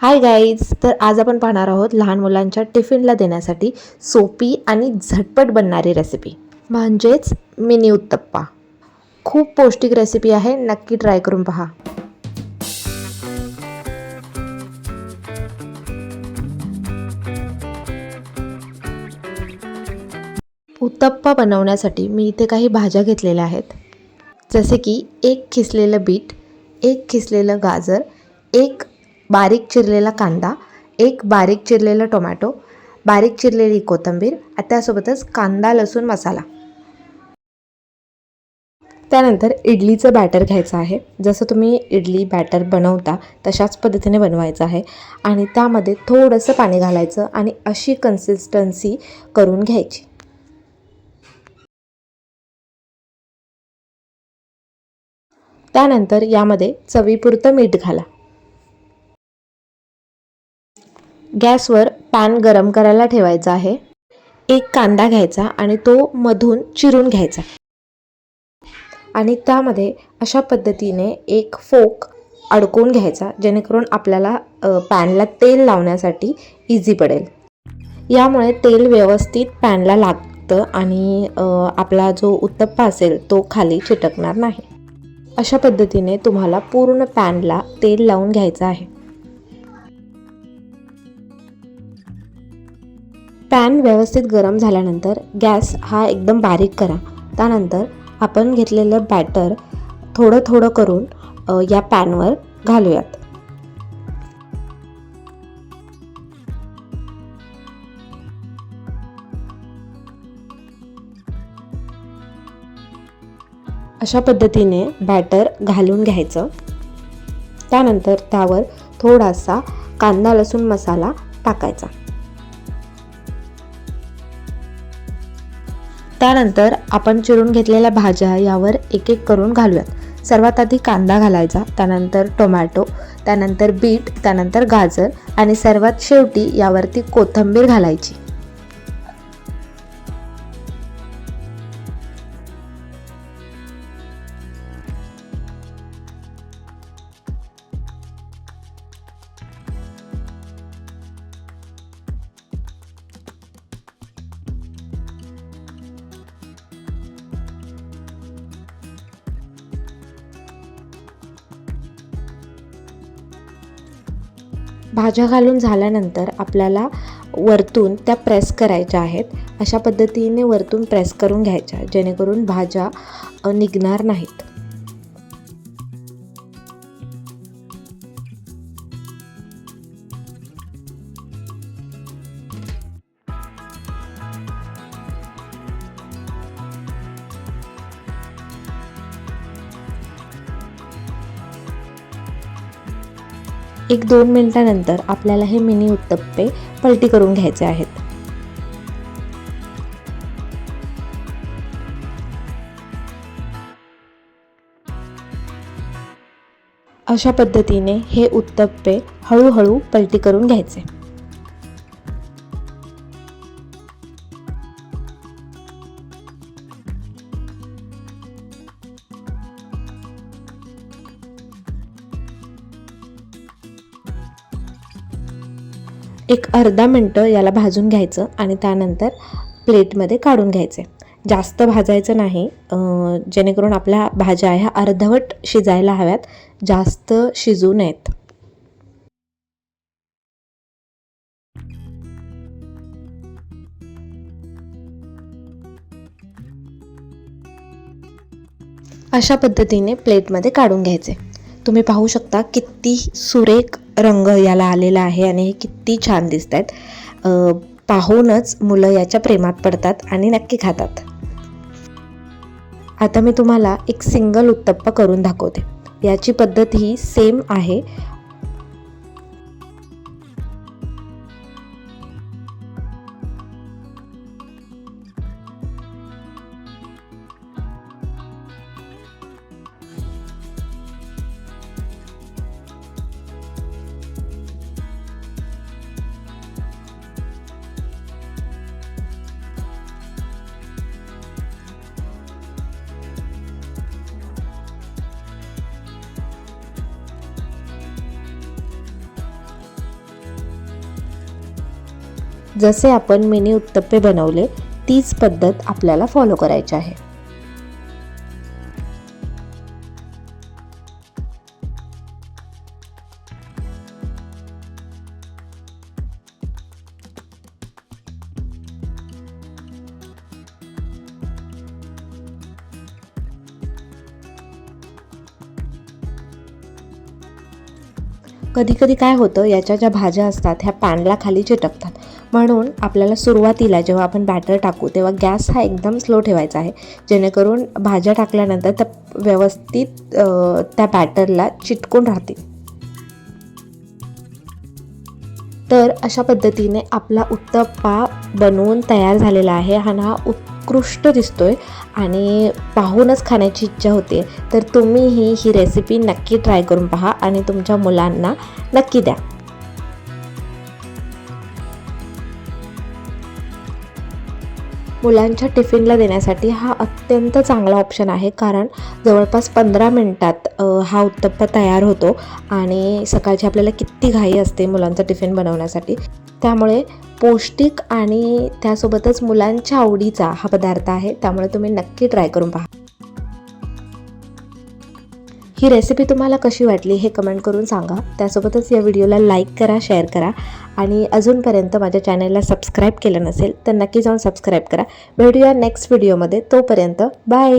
Hi guys तर आज आपण पाहणार आहोत लहान मुलांच्या टिफिनला देण्यासाठी सोपी आणि झटपट बनणारी रेसिपी म्हणजेच मिनी उत्तप्पा. खूप पौष्टिक रेसिपी आहे नक्की ट्राय करून पहा. उत्तप्पा बनवण्यासाठी मी इथे काही भाज्या घेतलेल्या आहेत. जसे की एक खिसलेलं बीट एक खिसलेलं गाजर एक बारीक चिरलेला कांदा एक बारीक चिरलेला टोमॅटो बारीक चिरलेली कोथिंबीर त्यासोबतच कांदा लसूण मसाला. त्यानंतर इडलीचं बॅटर घ्यायचं आहे. जसं तुम्ही इडली बॅटर बनवता तशाच पद्धतीने बनवायचं आहे. आणि त्यामध्ये थोडंसं पाणी घालायचं आणि अशी कन्सिस्टन्सी करून घ्यायची. त्यानंतर यामध्ये चवीपुरतं मीठ घाला. गॅसवर पॅन गरम करायला ठेवायचा आहे. एक कांदा घ्यायचा आणि तो मधून चिरून घ्यायचा. आणि त्यामध्ये अशा पद्धतीने एक फोक अडकवून घ्यायचा जेणेकरून आपल्याला पॅनला तेल लावण्यासाठी इझी पडेल. यामुळे तेल व्यवस्थित पॅनला लागतं आणि आपला जो उत्तप्पा असेल तो खाली चिटकणार नाही. अशा पद्धतीने तुम्हाला पूर्ण पॅनला तेल लावून घ्यायचं आहे. पॅन व्यवस्थित गरम झाल्यानंतर गॅस हा एकदम बारीक करा. त्यानंतर आपण घेतलेलं बॅटर थोडं थोडं करून या पॅनवर घालूयात. अशा पद्धतीने बॅटर घालून घ्यायचं. त्यानंतर त्यावर थोडासा कांदा लसूण मसाला टाकायचा. त्यानंतर आपण चिरून घेतलेल्या भाज्या यावर एक एक करून घालूयात. सर्वात आधी कांदा घालायचा त्यानंतर टोमॅटो त्यानंतर बीट त्यानंतर गाजर आणि सर्वात शेवटी यावरती कोथिंबीर घालायची. भाज्या घालून झाल्यानंतर आपल्याला वरतून त्या प्रेस करायच्या आहेत. अशा पद्धतीने वरतून प्रेस करून घ्यायच्या जेणेकरून भाज्या निघणार नाहीत. एक दोन मिनिटानंतर आपल्याला हे मिनी उत्तप्पे पलटी करून घ्यायचे आहेत. अशा पद्धतीने हे उत्तप्पे हळूहळू पलटी करून घ्यायचे. एक अर्धा मिनटं याला भाजून घ्यायचं आणि त्यानंतर प्लेटमध्ये काढून घ्यायचे. जास्त भाजायचं नाही जेणेकरून आपल्या भाज्या ह्या अर्धवट शिजायला हव्यात जास्त शिजू नयेत. अशा पद्धतीने प्लेटमध्ये काढून घ्यायचे. तुम्ही पाहू शकता किती सुरेख रंग याला आलेला आहे आणि हे किती छान दिसत आहेत पाहूनच मुलं याच्या प्रेमात पडतात आणि नक्की खातात. आता मी तुम्हाला एक सिंगल उत्तप्पा करून दाखवते. याची पद्धत ही सेम आहे. जसे आपण मिनी उत्तप्पे बनवले तीच पद्धत आपल्याला फॉलो करायची आहे. कधी कधी काय होतं याच्या ज्या भाज्या असतात ह्या पॅनला खाली चिटकतात. म्हणून आपल्याला सुरुवातीला जेव्हा आपण बॅटर टाकू तेव्हा गॅस हा एकदम स्लो ठेवायचा आहे. जेणेकरून भाज्या टाकल्यानंतर त्या व्यवस्थित त्या बॅटरला चिटकून राहतील. तर अशा पद्धतीने आपला उत्तप्पा बनवून तयार झालेला आहे. आणि हा उत्कृष्ट दिसतोय आणि पाहूनच खाण्याची इच्छा होते. तर तुम्हीही ही रेसिपी नक्की ट्राय करून पहा आणि तुमच्या मुलांना नक्की द्या. मुलांच्या टिफिनला देण्यासाठी हा अत्यंत चांगला ऑप्शन आहे. कारण जवळपास पंधरा मिनटात हा उत्तप्पा तयार होतो आणि सकाळची आपल्याला किती घाई असते मुलांचा टिफिन बनवण्यासाठी. त्यामुळे पौष्टिक आणि त्यासोबतच मुलांच्या आवडीचा हा पदार्थ आहे. त्यामुळे तुम्ही नक्की ट्राय करून पहा. ही रेसिपी तुम्हाला कशी वाटली हे कमेंट करून सांगा. त्यासोबतच या व्हिडिओला लाईक करा शेअर करा आणि अजूनपर्यंत माझ्या चॅनलला सबस्क्राईब केलं नसेल तर नक्की जाऊन सबस्क्राईब करा. भेटूया नेक्स्ट व्हिडिओमध्ये तोपर्यंत बाय